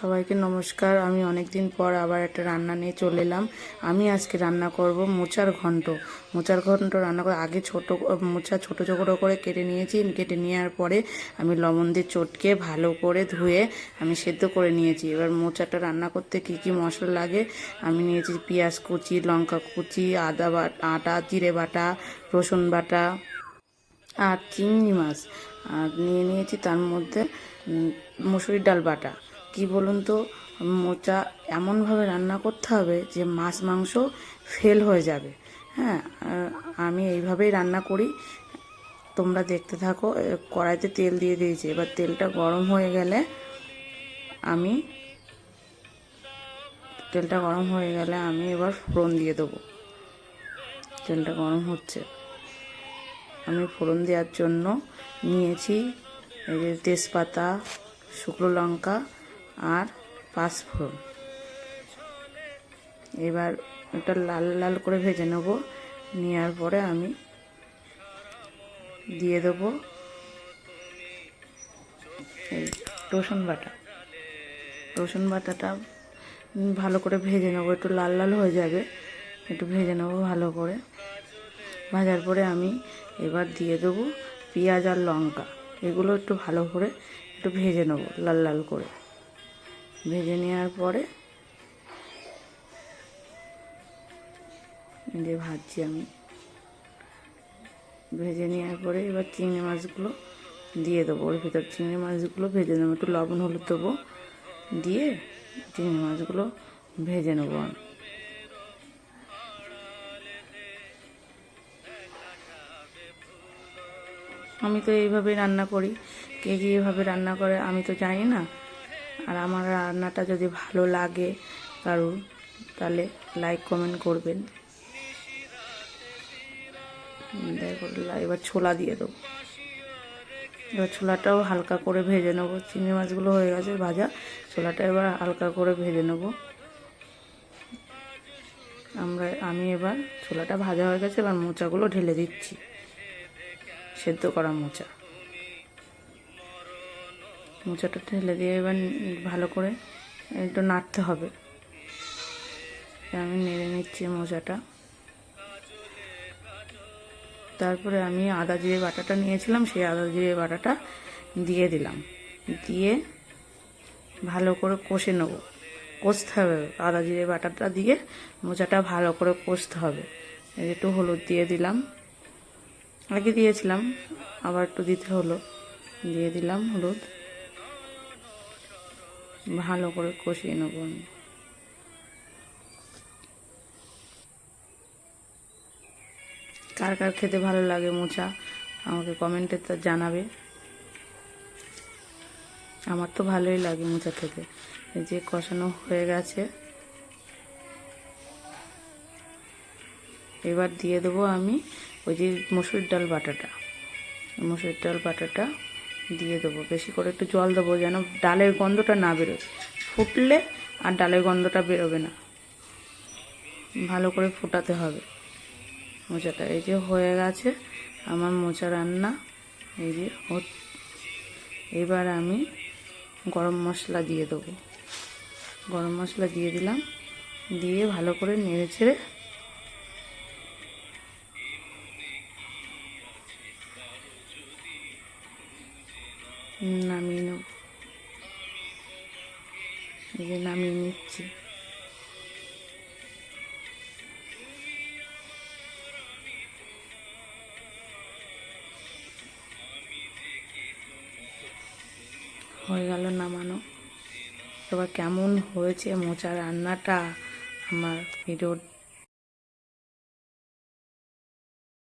সবাইকে নমস্কার। আমি অনেক দিন পর আবার একটা রান্না নিয়ে চলে এলাম। আমি আজকে রান্না করব মোচার ঘন্ট। মোচার ঘন্ট রান্না করে আগে ছোট মোচা ছোট ছোটো করে কেটে নিয়েছি। কেটে নেওয়ার পরে আমি লবণ দিয়ে চটকে ভালো করে ধুয়ে আমি সেদ্ধ করে নিয়েছি। এবার মোচাটা রান্না করতে কি কি মশলা লাগে? আমি নিয়েছি পেঁয়াজ কুচি, লঙ্কা কুচি, আদা বাটা আটা, জিরে বাটা, রসুন বাটা আর চিংড়ি মাছ। আর নিয়ে নিয়েছি তার মধ্যে মুসুরির ডাল বাটা। কি বলুন তো? মোচা এমনভাবে রান্না করতে হবে যে মাছ, মাংস ফেল হয়ে যাবে। হ্যাঁ আমি এইভাবেই রান্না করি। তোমরা দেখতে থাকো কড়াইতে তেল দিয়ে দিয়েছি। এবার তেলটা গরম হয়ে গেলে আমি তেলটা গরম হয়ে গেলে আমি এবার ফোড়ন দিয়ে দেবো। তেলটা গরম হচ্ছে। আমি ফোড়ন দেওয়ার জন্য নিয়েছি এই যে তেজপাতা, শুকনো লঙ্কা আর পাঁচফোড়ন। এবার এটা লাল লাল করে ভেজে নেব। নেওয়ার পরে আমি দিয়ে দেবো এই রসুন বাটা। রসুন বাটাটা ভালো করে ভেজে নেব। একটু লাল লাল হয়ে যাবে। একটু ভেজে নেব ভালো করে। ভাজার পরে আমি এবার দিয়ে দেবো পেঁয়াজ আর লঙ্কা। এগুলো একটু ভালো করে একটু ভেজে নেব লাল লাল করে। ভেজে নেওয়ার পরে যে ভাজছি আমি। ভেজে নেওয়ার পরে এবার চিংড়ি মাছগুলো দিয়ে দেবো। ওর ভিতর চিংড়ি মাছগুলো ভেজে নেব। একটু লবণ হলুদ দেবো। দিয়ে চিংড়ি মাছগুলো ভেজে নেব আমি। আমি তো এইভাবেই রান্না করি। কে কী এভাবে রান্না করে আমি তো জানি না। আর আমার রান্নাটা যদি ভালো লাগে কারুর তাহলে লাইক কমেন্ট করবেন। দেখো এবার ছোলা দিয়ে দেবো। এবার ছোলাটাও হালকা করে ভেজে নেব। চিংড়ি মাছগুলো হয়ে গেছে ভাজা, ছোলাটা এবার হালকা করে ভেজে নেব। আমরা, আমি এবার ছোলাটা ভাজা হয়ে গেছে, এবার মোচাগুলো ঢেলে দিচ্ছি। সেদ্ধ করা মোচা। মোচাটা ঢেলে দিয়ে এবার ভালো করে একটু নাড়তে হবে। আমি নেড়ে নিচ্ছি মোচাটা। তারপরে আমি আদা জিরে বাটাটা নিয়েছিলাম, সেই আদা জিরে বাটাটা দিয়ে দিলাম। দিয়ে ভালো করে কষে নেব। কষতে হবে, আদা জিরে বাটাটা দিয়ে মোচাটা ভালো করে কষতে হবে। একটু হলুদ দিয়ে দিলাম। আগে দিয়েছিলাম, আবার একটু দিতে হলো। দিয়ে দিলাম হলুদ। ভালো করে কষিয়ে নেব আমি। কার কার খেতে ভালো লাগে মোচা, আমাকে কমেন্টে তা জানাবে। আমার তো ভালোই লাগে মোচা খেতে। এই যে কষানো হয়ে গেছে। এবার দিয়ে দেবো আমি ওই যে মসুর ডাল বাটাটা। মসুর ডাল বাটাটা দিয়ে দেবো। বেশি করে একটু জল দেবো যেন ডালের গন্ধটা না বেরোয়। ফুটলে আর ডালের গন্ধটা বেরোবে না। ভালো করে ফোটাতে হবে। মোচাটা এই যে হয়ে গেছে আমার মোচা রান্না। এই যে এবার আমি গরম মশলা দিয়ে দেবো। গরম মশলা দিয়ে দিলাম। দিয়ে ভালো করে নেড়ে ছেড়ে নামিয়ে নেব। এই যে নামিয়ে নিচ্ছি। হয়ে গেল নামানো। এবার কেমন হয়েছে মোচা রান্নাটা আমার ভিডিও